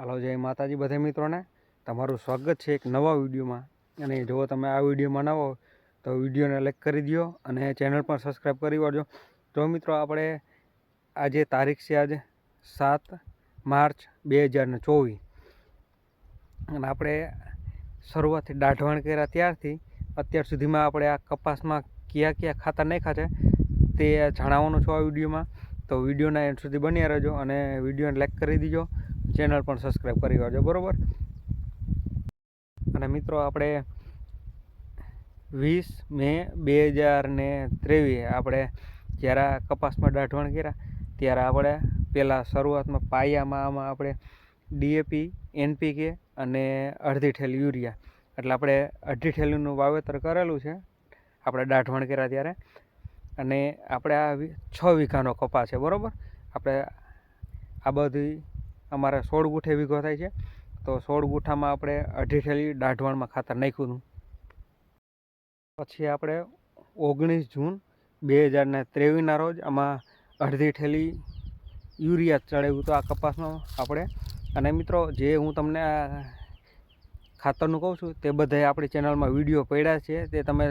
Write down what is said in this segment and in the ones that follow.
હાલો, જય માતાજી બધા મિત્રોને. તમારું સ્વાગત છે એક નવા વિડીયોમાં. અને જો તમે આ વિડીયોમાં નવા તો વિડીયોને લાઈક કરી દો અને ચેનલ પણ સબસ્ક્રાઈબ કરી વાળજો. તો મિત્રો, આપણે આજે તારીખ છે આજે સાત માર્ચ બે હજાર ચોવીસ. અને આપણે શરૂઆતથી દાઢવણ કર્યા ત્યારથી અત્યાર સુધીમાં આપણે આ કપાસમાં કયા કયા ખાતર નાખ્યા છે તે જણાવવાનું છું આ વિડીયોમાં. તો વિડીયોના એન્ડ સુધી બન્યા રહેજો અને વિડીયોને લાઈક કરી દીજો. ચેનલ પણ સબસ્ક્રાઈબ કરી વાળજો બરાબર? અને મિત્રો, આપણે વીસ મે બે હજાર ને ત્રેવીસ આપણે જ્યારે કપાસમાં દાઢવણ કર્યા, ત્યારે આપણે પહેલાં શરૂઆતમાં પાયામાં આમાં આપણે ડીએપી, એનપીકે અને અડધી ઠેલી યુરિયા. એટલે આપણે અડધી ઠેલીનું વાવેતર કરેલું છે, આપણે દાઢવણ કર્યા ત્યારે. અને આપણે આ છ વીઘાનો કપાસ છે, બરાબર? આપણે આ બધી અમારે સોળ ગુઠે વીઘો થાય છે. તો સોળ ગુઠામાં આપણે અઢી ઠેલી દાઢવાણમાં ખાતર નાખ્યું પછી આપણે ઓગણીસ જૂન બે હજારને ત્રેવીસના રોજ આમાં અડધી ઠેલી યુરિયા ચડાવ્યું હતું આ કપાસનો આપણે. અને મિત્રો, જે હું તમને આ ખાતરનું કહું છું, તે બધાય આપણી ચેનલમાં વીડિયો પડ્યા છે, તે તમે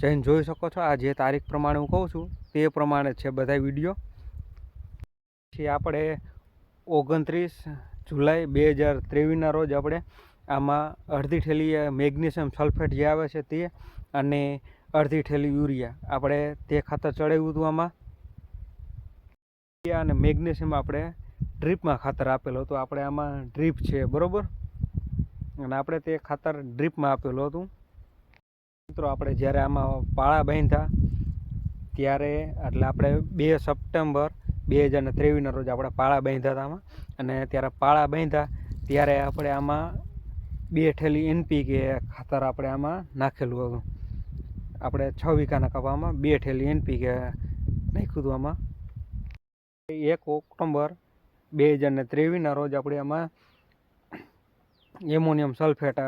જઈને જોઈ શકો છો. આ જે તારીખ પ્રમાણે હું કહું છું, તે પ્રમાણે છે બધા વીડિયો. પછી આપણે ઓગણત્રીસ જુલાઈ બે હજાર ત્રેવીસના રોજ આપણે આમાં અડધી ઠેલી મેગ્નેશિયમ સલ્ફેટ જે આવે છે તે અને અડધી ઠેલી યુરિયા આપણે તે ખાતર ચડાવ્યું હતું આમાં. યુરિયા અને મેગ્નેશિયમ આપણે ડ્રીપમાં ખાતર આપેલું હતું. આપણે આમાં ડ્રીપ છે, બરોબર? અને આપણે તે ખાતર ડ્રીપમાં આપેલું હતું. મિત્રો, આપણે જ્યારે આમાં પાળા બાંધ્યા, ત્યારે એટલે આપણે બે સપ્ટેમ્બર બે હજાર ત્રેવીસના રોજ આપણે પાળા બાંધ્યા હતા આમાં. અને ત્યારે પાળા બાંધ્યા, ત્યારે આપણે આમાં બે ઠેલી એનપી કે ખાતર આપણે આમાં નાખેલું હતું. આપણે છ વીઘાના કપામાં બે ઠેલી એનપી કે નાખ્યું હતું આમાં. એક ઓક્ટોબર બે હજાર ને ત્રેવીસના રોજ આપણે આમાં એમોનિયમ સલ્ફેટ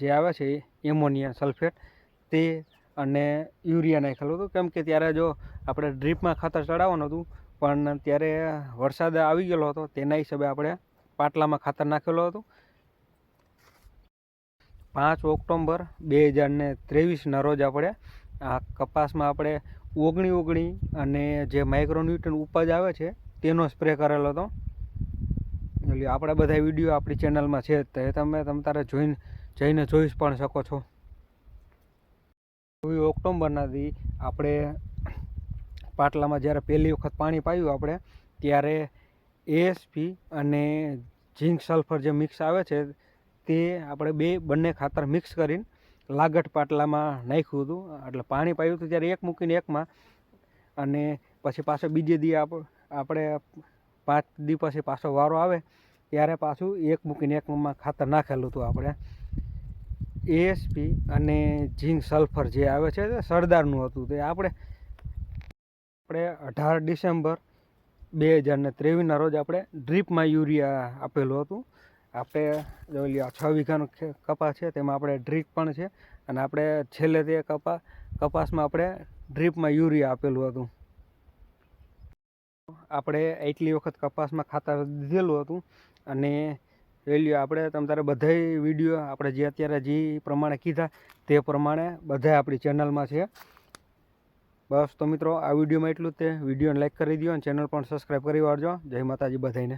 જે આવે છે એમોનિયા સલ્ફેટ, તે અને યુરિયા નાખેલું હતું. કેમ કે ત્યારે જો આપણે ડ્રીપમાં ખાતર ચડાવવાનું હતું પણ ત્યારે વરસાદ આવી ગયેલો હતો, તેના હિસાબે આપણે પાટલામાં ખાતર નાખેલું હતું. પાંચ ઓક્ટોબર બે હજારને ત્રેવીસના રોજ આપણે આ કપાસમાં આપણે ઓગણી ઓગણી અને જે માઇક્રોન્યુટ્રન ઉપજ આવે છે, તેનો સ્પ્રે કરેલો હતો. એટલે આપણા બધા વીડિયો આપણી ચેનલમાં છે તે તમે તમ તારે જોઈને જઈને જોઈ પણ શકો છો. ઓક્ટોબરના દી આપણે પાટલામાં જ્યારે પહેલી વખત પાણી પાયું આપણે, ત્યારે એએસપી અને ઝીંક સલ્ફર જે મિક્સ આવે છે, તે આપણે બે, બંને ખાતર મિક્સ કરીને લાગટ પાટલામાં નાખ્યું હતું. એટલે પાણી પાયું હતું ત્યારે એક મૂકીને એકમાં અને પછી પાછો બીજે દી આપણે પાંચ દી પછી પાછો વારો આવે, ત્યારે પાછું એક મૂકીને એકમાં ખાતર નાખેલું હતું આપણે. એએસપી અને ઝીંક સલ્ફર જે આવે છે તે સરદારનું હતું. તે આપણે આપણે અઢાર ડિસેમ્બર બે હજારને ત્રેવીસના રોજ આપણે ડ્રીપમાં યુરિયા આપેલું હતું. આપણે ઓલી છ વીઘાનો કપા છે, તેમાં આપણે ડ્રીપ પણ છે અને આપણે છેલ્લે તે કપા, કપાસમાં આપણે ડ્રીપમાં યુરિયા આપેલું હતું. આપણે એટલી વખત કપાસમાં ખાતર દીધેલું હતું અને વેલ્યુ આપણે તમ તારે બધાય વીડિયો આપણે જે અત્યારે જે પ્રમાણે કીધા તે પ્રમાણે બધા આપણી ચેનલમાં છે. બસ તો મિત્રો, આ વિડીયોમાં એટલું જ તે. વિડીયોને લાઇક કરી દો અને ચેનલ પણ સબસ્ક્રાઈબ કરી વાળજો. જય માતાજી બધાને